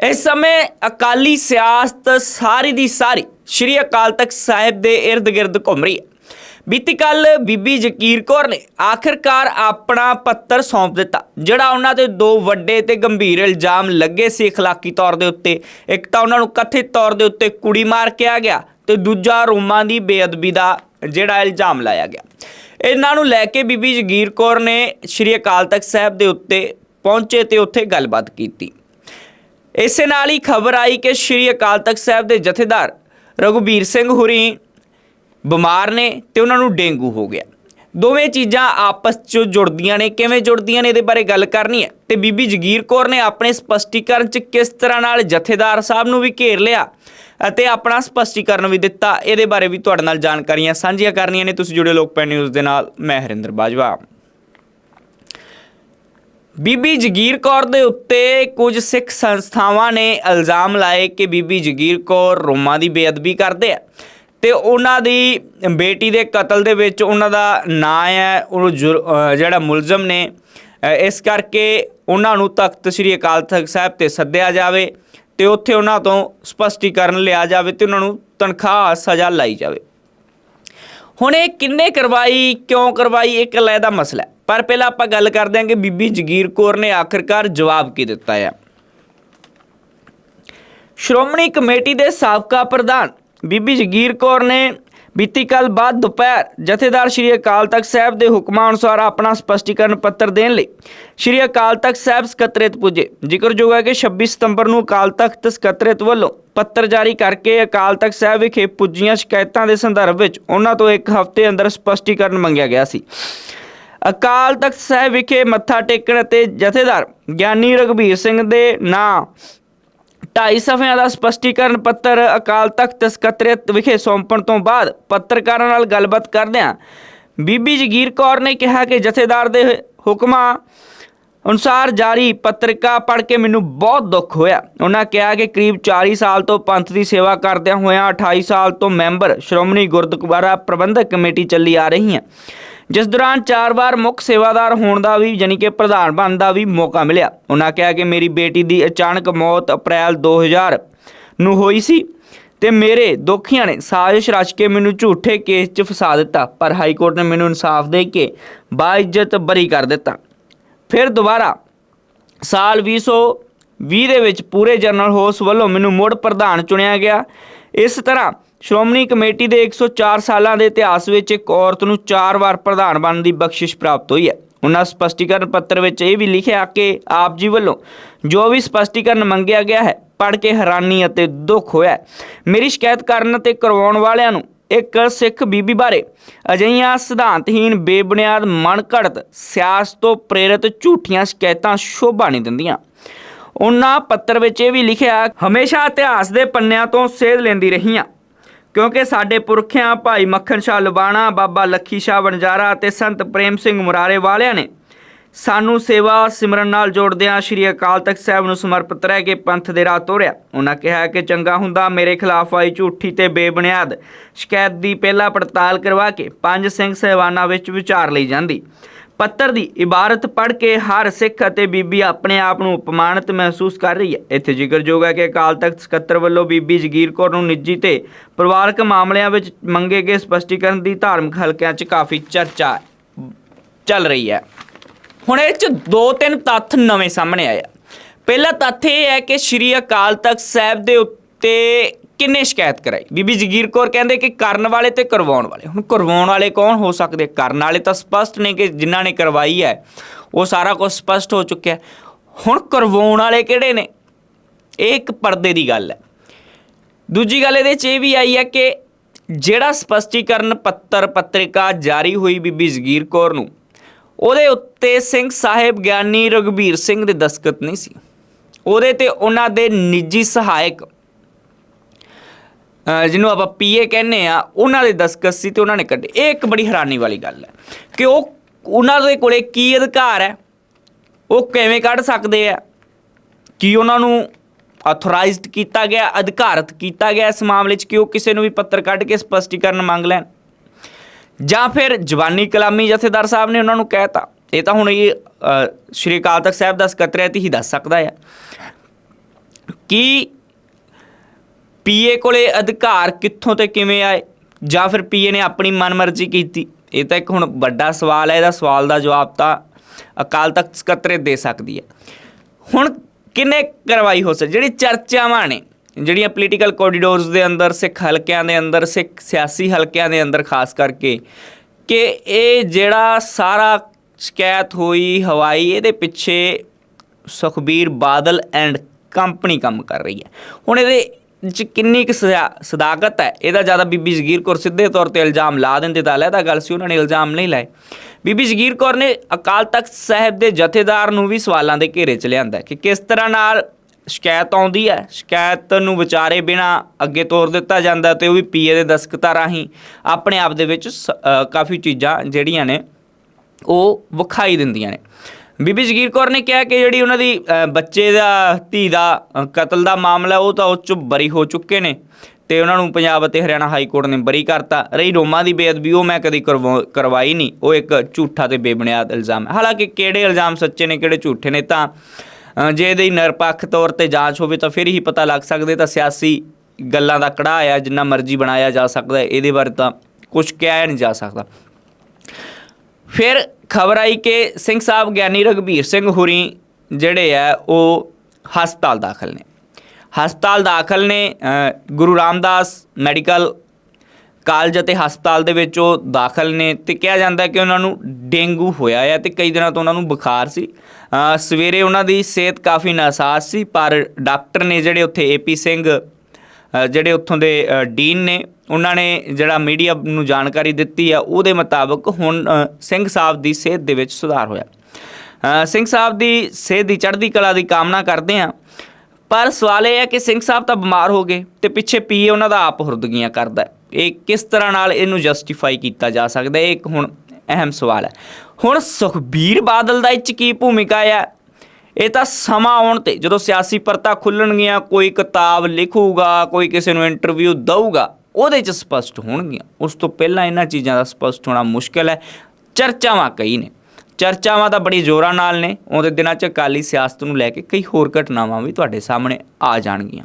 ਇਸ ਸਮੇਂ ਅਕਾਲੀ ਸਿਆਸਤ ਸਾਰੀ ਦੀ ਸਾਰੀ ਸ਼੍ਰੀ ਅਕਾਲ ਤਖਤ ਸਾਹਿਬ ਦੇ ird-gird ਘੁੰਮ ਰਹੀ ਹੈ ਬੀਤੀ ਕੱਲ ਬੀਬੀ ਜਕੀਰ ਕੌਰ ਨੇ ਆਖਿਰਕਾਰ ਆਪਣਾ ਪੱਤਰ ਸੌਂਪ ਦਿੱਤਾ ਜਿਹੜਾ ਉਹਨਾਂ ਤੇ ਦੋ ਵੱਡੇ ਤੇ ਗੰਭੀਰ ਇਲਜ਼ਾਮ ਲੱਗੇ ਸੀ اخلاقی ਤੌਰ ਦੇ ਉੱਤੇ ਇੱਕ ਤਾਂ ਉਹਨਾਂ ਨੂੰ ਕਥਿਤ ਤੌਰ ਦੇ ਉੱਤੇ ਕੁੜੀ ਮਾਰ ਕੇ ਆ ਗਿਆ ਤੇ ਦੂਜਾ ਰੋਮਾਂ ਦੀ ਬੇਅਦਬੀ ਦਾ ਜਿਹੜਾ ਇਲਜ਼ਾਮ ਲਾਇਆ ਗਿਆ ਇਹਨਾਂ ਨੂੰ ਲੈ ਕੇ ਬੀਬੀ ਜਗੀਰ ਕੌਰ ਨੇ ਸ਼੍ਰੀ ਅਕਾਲ ਤਖਤ ਸਾਹਿਬ ਦੇ ਉੱਤੇ ਪਹੁੰਚੇ ਤੇ ਉੱਥੇ ਗੱਲਬਾਤ ਕੀਤੀ ਇਸੇ ਨਾਲ ਹੀ ਖਬਰ ਆਈ ਕਿ ਸ਼੍ਰੀ ਅਕਾਲ ਤਖਤ ਸਾਹਿਬ ਦੇ ਜਥੇਦਾਰ ਰਘੁਬੀਰ ਸਿੰਘ ਹੁਰੀ ਬਿਮਾਰ ਨੇ ਤੇ ਉਹਨਾਂ ਨੂੰ ਡੇਂਗੂ ਹੋ ਗਿਆ। ਦੋਵੇਂ ਚੀਜ਼ਾਂ ਆਪਸ 'ਚ ਜੁੜਦੀਆਂ ਨੇ। ਕਿਵੇਂ ਜੁੜਦੀਆਂ ਨੇ ਇਹਦੇ ਬਾਰੇ ਗੱਲ ਕਰਨੀ ਹੈ। ਤੇ ਬੀਬੀ ਜਗੀਰ ਕੌਰ ਨੇ ਆਪਣੇ ਸਪਸ਼ਟੀਕਰਨ 'ਚ ਕਿਸ ਤਰ੍ਹਾਂ ਨਾਲ ਜਥੇਦਾਰ ਸਾਹਿਬ ਨੂੰ ਵੀ ਘੇਰ ਲਿਆ ਅਤੇ ਆਪਣਾ ਸਪਸ਼ਟੀਕਰਨ ਵੀ ਦਿੱਤਾ, ਇਹਦੇ ਬਾਰੇ ਵੀ ਤੁਹਾਡੇ ਨਾਲ ਜਾਣਕਾਰੀਆਂ ਸਾਂਝੀਆਂ ਕਰਨੀਆਂ ਨੇ। ਤੁਸੀਂ ਜੁੜੇ ਲੋਕ ਪੈ ਨਿਊਜ਼ ਦੇ ਨਾਲ। ਮੈਂ ਹਰਿੰਦਰ ਬਾਜਵਾ। ਬੀਬੀ ਜਗੀਰ ਕੌਰ ਦੇ ਉੱਤੇ ਕੁਝ ਸਿੱਖ ਸੰਸਥਾਵਾਂ ਨੇ ਇਲਜ਼ਾਮ ਲਾਏ ਕਿ ਬੀਬੀ ਜਗੀਰ ਕੌਰ ਰੋਮਾਂ ਦੀ ਬੇਅਦਬੀ ਕਰਦੇ ਆ। ਤੇ ਉਹਨਾਂ ਦੀ ਬੇਟੀ ਦੇ ਕਤਲ ਦੇ ਵਿੱਚ ਉਹਨਾਂ ਦਾ ਨਾਂ ਹੈ, ਉਹ ਜੁਰ- ਜਿਹੜਾ ਮੁਲਜ਼ਮ ਨੇ ਇਸ ਕਰਕੇ ਉਹਨਾਂ ਨੂੰ ਤਖਤ ਸ੍ਰੀ ਅਕਾਲ ਤਖਤ ਸਾਹਿਬ ਤੇ ਸੱਦਿਆ ਜਾਵੇ ਤੇ ਉੱਥੇ ਉਹਨਾਂ ਤੋਂ ਸਪਸ਼ਟੀਕਰਨ ਲਿਆ ਜਾਵੇ ਤੇ ਉਹਨਾਂ ਨੂੰ ਤਨਖਾਹ ਸਜ਼ਾ ਲਾਈ ਜਾਵੇ। ਹੁਣ ਇਹ ਕਿੰਨੇ ਕਰਵਾਈ, ਕਿਉਂ ਕਰਵਾਈ ਇੱਕ ਅਲੱਗਾ ਮਸਲਾ ਹੈ। ਪਰ ਪਹਿਲਾਂ ਆਪਾਂ ਗੱਲ ਕਰਦੇ ਹਾਂ ਕਿ ਬੀਬੀ ਜਗੀਰ ਕੌਰ ਨੇ ਆਖਿਰਕਾਰ ਜਵਾਬ ਕੀ ਦਿੱਤਾ ਹੈ। ਸ਼੍ਰੋਮਣੀ ਕਮੇਟੀ ਦੇ ਸਾਬਕਾ ਪ੍ਰਧਾਨ ਬੀਬੀ ਜਗੀਰ ਕੌਰ ਨੇ ਬੀਤੀ ਕੱਲ ਬਾਅਦ ਦੁਪਹਿਰ ਜਥੇਦਾਰ ਸ਼੍ਰੀ ਅਕਾਲ ਤਖਤ ਸਾਹਿਬ ਦੇ ਹੁਕਮਾਂ ਅਨੁਸਾਰ ਆਪਣਾ ਸਪਸ਼ਟੀਕਰਨ ਪੱਤਰ ਦੇਣ ਲਈ ਸ਼੍ਰੀ ਅਕਾਲ ਤਖਤ ਸਾਹਿਬ ਸਕੱਤਰੇਤ ਪੁੱਜੇ। ਜ਼ਿਕਰਯੋਗ ਹੈ ਕਿ 26 ਸਤੰਬਰ ਨੂੰ ਅਕਾਲ ਤਖਤ ਸਕੱਤਰੇਤ ਵੱਲੋਂ ਪੱਤਰ ਜਾਰੀ ਕਰਕੇ ਅਕਾਲ ਤਖਤ ਸਾਹਿਬ ਵਿਖੇ ਪੁੱਜੀਆਂ ਸ਼ਿਕਾਇਤਾਂ ਦੇ ਸੰਦਰਭ ਵਿੱਚ ਉਹਨਾਂ ਤੋਂ ਇੱਕ ਹਫ਼ਤੇ ਅੰਦਰ ਸਪਸ਼ਟੀਕਰਨ ਮੰਗਿਆ ਗਿਆ ਸੀ। ਅਕਾਲ ਤਖਤ ਸਾਹਿਬ ਵਿਖੇ ਮੱਥਾ ਟੇਕਣ ਅਤੇ ਜਥੇਦਾਰ ਗਿਆਨੀ ਰਘਬੀਰ ਸਿੰਘ ਦੇ ਨਾਂ ਢਾਈ ਸਫ਼ਿਆਂ ਦਾ ਸਪਸ਼ਟੀਕਰਨ ਪੱਤਰ ਅਕਾਲ ਤਖਤ ਸਕੱਤਰੇਤ ਵਿਖੇ ਸੌਂਪਣ ਤੋਂ ਬਾਅਦ ਪੱਤਰਕਾਰਾਂ ਨਾਲ ਗੱਲਬਾਤ ਕਰਦਿਆਂ ਬੀਬੀ ਜਗੀਰ ਕੌਰ ਨੇ ਕਿਹਾ ਕਿ ਜਥੇਦਾਰ ਦੇ ਹੁਕਮਾਂ ਅਨੁਸਾਰ ਜਾਰੀ ਪੱਤਰਿਕਾ ਪੜ੍ਹ ਕੇ ਮੈਨੂੰ ਬਹੁਤ ਦੁੱਖ ਹੋਇਆ। ਉਹਨਾਂ ਕਿਹਾ ਕਿ ਕਰੀਬ 40 ਸਾਲ ਤੋਂ ਪੰਥ ਦੀ ਸੇਵਾ ਕਰਦਿਆਂ ਹੋਇਆਂ 28 ਸਾਲ ਤੋਂ ਮੈਂਬਰ ਸ਼੍ਰੋਮਣੀ ਗੁਰਦੁਆਰਾ ਪ੍ਰਬੰਧਕ ਕਮੇਟੀ ਚੱਲੀ ਆ ਰਹੀ ਹੈ। ਜਿਸ ਦੌਰਾਨ ਚਾਰ ਵਾਰ ਮੁੱਖ ਸੇਵਾਦਾਰ ਹੋਣ ਦਾ ਵੀ ਯਾਨੀ ਕਿ ਪ੍ਰਧਾਨ ਬਣਨ ਦਾ ਵੀ ਮੌਕਾ ਮਿਲਿਆ। ਉਹਨਾਂ ਕਿਹਾ ਕਿ ਮੇਰੀ ਬੇਟੀ ਦੀ ਅਚਾਨਕ ਮੌਤ ਅਪ੍ਰੈਲ 2000 ਨੂੰ ਹੋਈ ਸੀ ਤੇ ਮੇਰੇ ਦੋਖੀਆਂ ਨੇ ਸਾਜ਼ਿਸ਼ ਰਚ ਕੇ ਮੈਨੂੰ ਝੂਠੇ ਕੇਸ 'ਚ ਫਸਾ ਦਿੱਤਾ। ਪਰ ਹਾਈ ਕੋਰਟ ਨੇ ਮੈਨੂੰ ਇਨਸਾਫ ਦੇ ਕੇ ਬਾਇਜ਼ਤ ਬਰੀ ਕਰ ਦਿੱਤਾ। ਫਿਰ ਦੁਬਾਰਾ ਸਾਲ 2020 ਦੇ ਵਿੱਚ ਪੂਰੇ ਜਨਰਲ ਹੋਸ ਵੱਲੋਂ ਮੈਨੂੰ ਮੁੜ ਪ੍ਰਧਾਨ ਚੁਣਿਆ ਗਿਆ। ਇਸ ਤਰ੍ਹਾਂ ਸ਼੍ਰੋਮਣੀ ਕਮੇਟੀ ਦੇ 104 ਸਾਲਾਂ ਦੇ ਇਤਿਹਾਸ ਵਿੱਚ ਇੱਕ ਔਰਤ ਨੂੰ 4 ਵਾਰ ਪ੍ਰਧਾਨ ਬਣਨ ਦੀ ਬਖਸ਼ਿਸ਼ ਪ੍ਰਾਪਤ ਹੋਈ ਹੈ। ਉਹਨਾਂ ਸਪਸ਼ਟੀਕਰਨ ਪੱਤਰ ਵਿੱਚ ਇਹ ਵੀ ਲਿਖਿਆ ਕਿ ਆਪ ਜੀ ਵੱਲੋਂ ਜੋ ਵੀ ਸਪਸ਼ਟੀਕਰਨ ਮੰਗਿਆ ਗਿਆ ਹੈ, ਪੜ੍ਹ ਕੇ ਹੈਰਾਨੀ ਅਤੇ ਦੁੱਖ ਹੋਇਆ ਮੇਰੀ ਸ਼ਿਕਾਇਤ ਕਰਨ ਅਤੇ ਕਰਵਾਉਣ ਵਾਲਿਆਂ ਨੂੰ ਇੱਕ ਸਿੱਖ ਬੀਬੀ ਬਾਰੇ। ਅਜਿਹੀਆਂ ਸਿਧਾਂਤਹੀਨ ਬੇਬੁਨਿਆਦ ਮਨ ਘੜਤ ਸਿਆਸਤ ਤੋਂ ਪ੍ਰੇਰਿਤ ਝੂਠੀਆਂ ਸ਼ਿਕਾਇਤਾਂ ਸ਼ੋਭਾ ਨਹੀਂ ਦਿੰਦੀਆਂ। ਉਹਨਾਂ ਪੱਤਰ ਵਿੱਚ ਇਹ ਵੀ ਲਿਖਿਆ, ਹਮੇਸ਼ਾ ਇਤਿਹਾਸ ਦੇ ਪੰਨਿਆਂ ਤੋਂ ਸੇਧ ਲੈਂਦੀ ਰਹੀਆਂ। ਕਿਉਂਕਿ ਸਾਡੇ ਪੁਰਖਿਆਂ ਭਾਈ ਮੱਖਣ ਸ਼ਾਹ ਲੁਬਾਣਾ, ਬਾਬਾ ਲੱਖੀ ਸ਼ਾਹ ਵਣਜਾਰਾ ਅਤੇ ਸੰਤ ਪ੍ਰੇਮ ਸਿੰਘ ਮੁਰਾਰੇ ਵਾਲਿਆਂ ਨੇ ਸਾਨੂੰ ਸੇਵਾ ਸਿਮਰਨ ਨਾਲ ਜੋੜਦਿਆਂ ਸ਼੍ਰੀ ਅਕਾਲ ਤਖਤ ਸਾਹਿਬ ਨੂੰ ਸਮਰਪਿਤ ਰਹਿ ਕੇ ਪੰਥ ਦੇ ਰਾਹ ਤੋਰਿਆ। ਉਹਨਾਂ ਕਿਹਾ ਕਿ ਚੰਗਾ ਹੁੰਦਾ, ਮੇਰੇ ਖਿਲਾਫ ਆਈ ਝੂਠੀ ਤੇ ਬੇਬੁਨਿਆਦ ਸ਼ਿਕਾਇਤ ਦੀ ਪਹਿਲਾ ਪੜਤਾਲ ਕਰਵਾ ਕੇ ਪੰਜ ਸਿੰਘ ਸਹਿਬਾਨਾਂ ਵਿੱਚ ਵਿਚਾਰ ਲਈ ਜਾਂਦੀ। ਪੱਤਰ ਦੀ ਇਬਾਰਤ ਪੜ੍ਹ ਕੇ ਹਰ ਸਿੱਖ ਅਤੇ ਬੀਬੀ ਆਪਣੇ ਆਪ ਨੂੰ ਅਪਮਾਨਿਤ ਮਹਿਸੂਸ ਕਰ ਰਹੀ ਹੈ। ਇੱਥੇ ਜ਼ਿਕਰਯੋਗ ਹੈ ਕਿ ਅਕਾਲ ਤਖਤ ਸਕੱਤਰ ਵੱਲੋਂ ਬੀਬੀ ਜਗੀਰ ਕੌਰ ਨੂੰ ਨਿੱਜੀ ਤੇ ਪਰਿਵਾਰਕ ਮਾਮਲਿਆਂ ਵਿੱਚ ਮੰਗੇ ਗਏ ਸਪਸ਼ਟੀਕਰਨ ਦੀ ਧਾਰਮਿਕ ਹਲਕਿਆਂ 'ਚ ਕਾਫੀ ਚਰਚਾ ਚੱਲ ਰਹੀ ਹੈ। ਹੁਣ ਇਹ 'ਚ ਦੋ ਤਿੰਨ ਤੱਥ ਨਵੇਂ ਸਾਹਮਣੇ ਆਏ ਆ। ਪਹਿਲਾ ਤੱਥ ਇਹ ਹੈ ਕਿ ਸ਼੍ਰੀ ਅਕਾਲ ਤਖਤ ਸਾਹਿਬ ਦੇ ਉੱਤੇ ਕਿੰਨੇ ਸ਼ਿਕਾਇਤ ਕਰਾਈ? ਬੀਬੀ ਜਗੀਰ ਕੌਰ ਕਹਿੰਦੇ ਕਿ ਕਰਨ ਵਾਲੇ ਤੇ ਕਰਵਾਉਣ ਵਾਲੇ। ਹੁਣ ਕਰਵਾਉਣ ਵਾਲੇ ਕੌਣ ਹੋ ਸਕਦੇ? ਕਰਨ ਵਾਲੇ ਤਾਂ ਸਪਸ਼ਟ ਨੇ ਕਿ ਜਿਨ੍ਹਾਂ ਨੇ ਕਰਵਾਈ ਹੈ, ਉਹ ਸਾਰਾ ਕੁਝ ਸਪਸ਼ਟ ਹੋ ਚੁੱਕਿਆ। ਹੁਣ ਕਰਵਾਉਣ ਵਾਲੇ ਕਿਹੜੇ ਨੇ? ਇਹ ਇੱਕ ਪਰਦੇ ਦੀ ਗੱਲ ਹੈ। ਦੂਜੀ ਗੱਲ ਇਹਦੇ 'ਚ ਇਹ ਵੀ ਆਈ ਹੈ ਕਿ ਜਿਹੜਾ ਸਪਸ਼ਟੀਕਰਨ ਪੱਤਰ ਪੱਤਰਿਕਾ ਜਾਰੀ ਹੋਈ ਬੀਬੀ ਜਗੀਰ ਕੌਰ ਨੂੰ ਉਹਦੇ ਉੱਤੇ ਸਿੰਘ ਸਾਹਿਬ ਗਿਆਨੀ ਰਘਬੀਰ ਸਿੰਘ ਦੇ ਦਸਤਖਤ ਨਹੀਂ ਸੀ। ਉਹਦੇ ਤੇ ਉਹਨਾਂ ਦੇ ਨਿੱਜੀ ਸਹਾਇਕ ਜਿਹਨੂੰ ਆਪਾਂ ਪੀਏ ਕਹਿੰਦੇ ਆ, ਉਹਨਾਂ ਦੇ ਦਸਤਖਤ ਸੀ ਤੇ ਉਹਨਾਂ ਨੇ ਕੱਢੇ। ਇਹ ਇੱਕ ਬੜੀ ਹੈਰਾਨੀ ਵਾਲੀ ਗੱਲ ਹੈ ਕਿ ਉਹ, ਉਹਨਾਂ ਦੇ ਕੋਲੇ ਕੀ ਅਧਿਕਾਰ ਹੈ? ਉਹ ਕਿਵੇਂ ਕੱਢ ਸਕਦੇ ਆ? ਕੀ ਉਹਨਾਂ ਨੂੰ ਆਥੋਰਾਈਜ਼ਡ ਕੀਤਾ ਗਿਆ, ਅਧਿਕਾਰਤ ਕੀਤਾ ਗਿਆ ਇਸ ਮਾਮਲੇ 'ਚ ਕਿ ਉਹ ਕਿਸੇ ਨੂੰ ਵੀ ਪੱਤਰ ਕੱਢ ਕੇ ਸਪਸ਼ਟੀਕਰਨ ਮੰਗ ਲੈਣ? ਜਾਂ ਫਿਰ ਜਵਾਨੀ ਕਲਾਮੀ ਜਥੇਦਾਰ ਸਾਹਿਬ ਨੇ ਉਹਨਾਂ ਨੂੰ ਕਹਿਤਾ। ਇਹ ਤਾਂ ਹੁਣ ਇਹ ਸ਼੍ਰੀ ਅਕਾਲ ਤਖਤ ਸਾਹਿਬ ਦਾ ਸਕੱਤਰੇਤ ਹੀ ਦੱਸ ਸਕਦਾ ਹੈ ਕੀ ਪੀਏ ਕੋਲੇ ਅਧਿਕਾਰ ਕਿੱਥੋਂ ਤੇ ਕਿਵੇਂ ਆਏ? ਜਾਂ ਫਿਰ ਪੀਏ ਨੇ ਆਪਣੀ ਮਨਮਰਜ਼ੀ ਕੀਤੀ? ਇਹ ਤਾਂ ਇੱਕ ਹੁਣ ਵੱਡਾ ਸਵਾਲ ਹੈ, ਇਹਦਾ ਸਵਾਲ ਦਾ ਜਵਾਬ ਤਾਂ ਅਕਾਲ ਤਖਤ ਸਕੱਤਰੇਤ ਦੇ ਸਕਦੀ ਹੈ। ਹੁਣ ਕਿੰਨੇ ਕਰਵਾਈ ਹੋ ਸਕਦੀ? ਜਿਹੜੀ ਚਰਚਾਵਾਂ ਨੇ ਜਿਹੜੀਆਂ ਪੋਲੀਟੀਕਲ ਕੋਰੀਡੋਰਸ ਦੇ ਅੰਦਰ, ਸਿੱਖ ਹਲਕਿਆਂ ਦੇ ਅੰਦਰ, ਸਿੱਖ ਸਿਆਸੀ ਹਲਕਿਆਂ ਦੇ ਅੰਦਰ ਖਾਸ ਕਰਕੇ ਕਿ ਇਹ ਜਿਹੜਾ ਸਾਰਾ ਸ਼ਿਕਾਇਤ ਹੋਈ ਹਵਾਈ, ਇਹਦੇ ਪਿੱਛੇ ਸੁਖਬੀਰ ਬਾਦਲ ਐਂਡ ਕੰਪਨੀ ਕੰਮ ਕਰ ਰਹੀ ਹੈ। ਹੁਣ ਇਹਦੇ ਚ ਕਿੰਨੀ ਕੁ ਸਦਾ- ਸਦਾਕਤ ਹੈ? ਇਹਦਾ ਜ਼ਿਆਦਾ ਬੀਬੀ ਜਗੀਰ ਕੌਰ ਸਿੱਧੇ ਤੌਰ ਤੇ ਇਲਜ਼ਾਮ ਲਾ ਦਿੰਦੇ ਤਾਂ ਅਲੱਗਾ ਗੱਲ ਸੀ, ਉਹਨਾਂ ਨੇ ਇਲਜ਼ਾਮ ਨਹੀਂ ਲਾਏ। ਬੀਬੀ ਜਗੀਰ ਕੌਰ ਨੇ ਅਕਾਲ ਤਖਤ ਸਾਹਿਬ ਦੇ ਜਥੇਦਾਰ ਨੂੰ ਵੀ ਸਵਾਲਾਂ ਦੇ ਘੇਰੇ 'ਚ ਲਿਆਂਦਾ ਕਿ ਕਿਸ ਤਰ੍ਹਾਂ ਨਾਲ ਸ਼ਿਕਾਇਤ ਆਉਂਦੀ ਹੈ। ਸ਼ਿਕਾਇਤ ਨੂੰ ਵਿਚਾਰੇ ਬਿਨਾ ਅੱਗੇ ਤੋਰ ਦਿੱਤਾ ਜਾਂਦਾ ਤੇ ਉਹ ਵੀ ਪੀਏ ਦੇ ਦਸਤਖਤਾਂ ਰਾਹੀਂ ਆਪਣੇ ਆਪ ਦੇ ਵਿੱਚ ਸ- ਕਾਫੀ ਚੀਜ਼ਾਂ ਜਿਹੜੀਆਂ ਨੇ, ਉਹ ਵਿਖਾਈ ਦਿੰਦੀਆਂ ਨੇ। ਬੀਬੀ ਜਗੀਰ ਕੌਰ ਨੇ ਕਿਹਾ ਕਿ ਜਿਹੜੀ ਉਹਨਾਂ ਦੀ ਬੱਚੇ ਦਾ, ਧੀ ਦਾ ਕਤਲ ਦਾ ਮਾਮਲਾ, ਉਹ ਤਾਂ ਉਹ 'ਚੋਂ ਬਰੀ ਹੋ ਚੁੱਕੇ ਨੇ ਤੇ ਉਹਨਾਂ ਨੂੰ ਪੰਜਾਬ ਅਤੇ ਹਰਿਆਣਾ ਹਾਈ ਕੋਰਟ ਨੇ ਬਰੀ ਕਰਤਾ। ਰਹੀ ਰੋਮਾ ਦੀ ਬੇਅਦਬੀ, ਉਹ ਮੈਂ ਕਦੀ ਕਰਵਾ- ਕਰਵਾਈ ਨਹੀਂ। ਉਹ ਇੱਕ ਝੂਠਾ ਤੇ ਬੇਬੁਨਿਆਦ ਇਲਜ਼ਾਮ ਹੈ। ਹਾਲਾਂਕਿ ਕਿਹੜੇ ਇਲਜ਼ਾਮ ਸੱਚੇ ਨੇ, ਕਿਹੜੇ ਝੂਠੇ ਨੇ, ਤਾਂ ਜੇ ਇਹਦੀ ਨਿਰਪੱਖ ਤੌਰ ਤੇ ਜਾਂਚ ਹੋਵੇ ਤਾਂ ਫਿਰ ਹੀ ਪਤਾ ਲੱਗ ਸਕਦੇ ਤਾਂ ਸਿਆਸੀ ਗੱਲਾਂ ਦਾ ਕੜਾਹ ਆ, ਜਿੰਨਾ ਮਰਜ਼ੀ ਬਣਾਇਆ ਜਾ ਸਕਦਾ ਇਹਦੇ ਬਾਰੇ ਤਾਂ ਕੁਝ ਕਿਹਾ ਨਹੀਂ ਜਾ ਸਕਦਾ। ਫਿਰ ਖਬਰ ਆਈ ਕਿ ਸਿੰਘ ਸਾਹਿਬ ਗਿਆਨੀ ਰਗਵੀਰ ਸਿੰਘ ਹੁਰੀ ਜਿਹੜੇ ਆ, ਉਹ ਹਸਪਤਾਲ ਦਾਖਲ ਨੇ। ਹਸਪਤਾਲ ਦਾਖਲ ਨੇ ਗੁਰੂ ਰਾਮਦਾਸ ਮੈਡੀਕਲ ਕਾਲਜ ਅਤੇ ਹਸਪਤਾਲ ਦੇ ਵਿੱਚ ਉਹ ਦਾਖਲ ਨੇ ਤੇ ਕਿਹਾ ਜਾਂਦਾ ਕਿ ਉਹਨਾਂ ਨੂੰ ਡੇਂਗੂ ਹੋਇਆ ਹੈ ਤੇ ਕਈ ਦਿਨਾਂ ਤੋਂ ਉਹਨਾਂ ਨੂੰ ਬੁਖਾਰ ਸੀ ਸਵੇਰੇ ਉਹਨਾਂ ਦੀ ਸਿਹਤ ਕਾਫੀ ਨਾਸਾਜ਼ ਸੀ, ਪਰ ਡਾਕਟਰ ਨੇ ਜਿਹੜੇ ਉੱਥੇ ਏਪੀ ਸਿੰਘ ਜਿਹੜੇ ਉੱਥੋਂ ਦੇ ਡੀਨ ਨੇ, ਉਹਨਾਂ ਨੇ ਜਿਹੜਾ ਮੀਡੀਆ ਨੂੰ ਜਾਣਕਾਰੀ ਦਿੱਤੀ ਆ, ਉਹਦੇ ਮੁਤਾਬਕ ਹੁਣ ਸਿੰਘ ਸਾਹਿਬ ਦੀ ਸਿਹਤ ਦੇ ਵਿੱਚ ਸੁਧਾਰ ਹੋਇਆ ਸਿੰਘ ਸਾਹਿਬ ਦੀ ਸਿਹਤ ਦੀ ਚੜ੍ਹਦੀ ਕਲਾ ਦੀ ਕਾਮਨਾ ਕਰਦੇ ਆ, ਪਰ ਸਵਾਲ ਇਹ ਹੈ ਕਿ ਸਿੰਘ ਸਾਹਿਬ ਤਾਂ ਬਿਮਾਰ ਹੋ ਗਏ ਤੇ ਪਿੱਛੇ ਪੀਏ ਉਹਨਾਂ ਦਾ ਆਪ ਹੁਰਦਗੀਆਂ ਕਰਦਾ ਹੈ। ਇਹ ਕਿਸ ਤਰ੍ਹਾਂ ਨਾਲ ਇਹਨੂੰ ਜਸਟੀਫਾਈ ਕੀਤਾ ਜਾ ਸਕਦਾ ਇਹ ਇੱਕ ਹੁਣ ਅਹਿਮ ਸਵਾਲ ਹੈ। ਹੁਣ ਸੁਖਬੀਰ ਬਾਦਲ ਦਾ ਇਹ 'ਚ ਕੀ ਭੂਮਿਕਾ ਹੈ ਇਹ ਤਾਂ ਸਮਾਂ ਆਉਣ ਤੇ ਜਦੋਂ ਸਿਆਸੀ ਪਰਤਾ ਖੁੱਲਣਗੀਆਂ, ਕੋਈ ਕਿਤਾਬ ਲਿਖੂਗਾ, ਕੋਈ ਕਿਸੇ ਨੂੰ ਇੰਟਰਵਿਊ ਦਊਗਾ, ਉਹਦੇ 'ਚ ਸਪਸ਼ਟ ਹੋਣਗੀਆਂ। ਉਸ ਤੋਂ ਪਹਿਲਾਂ ਇਹਨਾਂ ਚੀਜ਼ਾਂ ਦਾ ਸਪਸ਼ਟ ਹੋਣਾ ਮੁਸ਼ਕਲ ਹੈ। ਚਰਚਾਵਾਂ ਕਈ ਨੇ। ਚਰਚਾਵਾਂ ਤਾਂ ਬੜੀ ਜ਼ੋਰਾਂ ਨਾਲ ਨੇ। ਆਉਂਦੇ ਦਿਨਾਂ 'ਚ ਅਕਾਲੀ ਸਿਆਸਤ ਨੂੰ ਲੈ ਕੇ ਕਈ ਹੋਰ ਘਟਨਾਵਾਂ ਵੀ ਤੁਹਾਡੇ ਸਾਹਮਣੇ ਆ ਜਾਣਗੀਆਂ।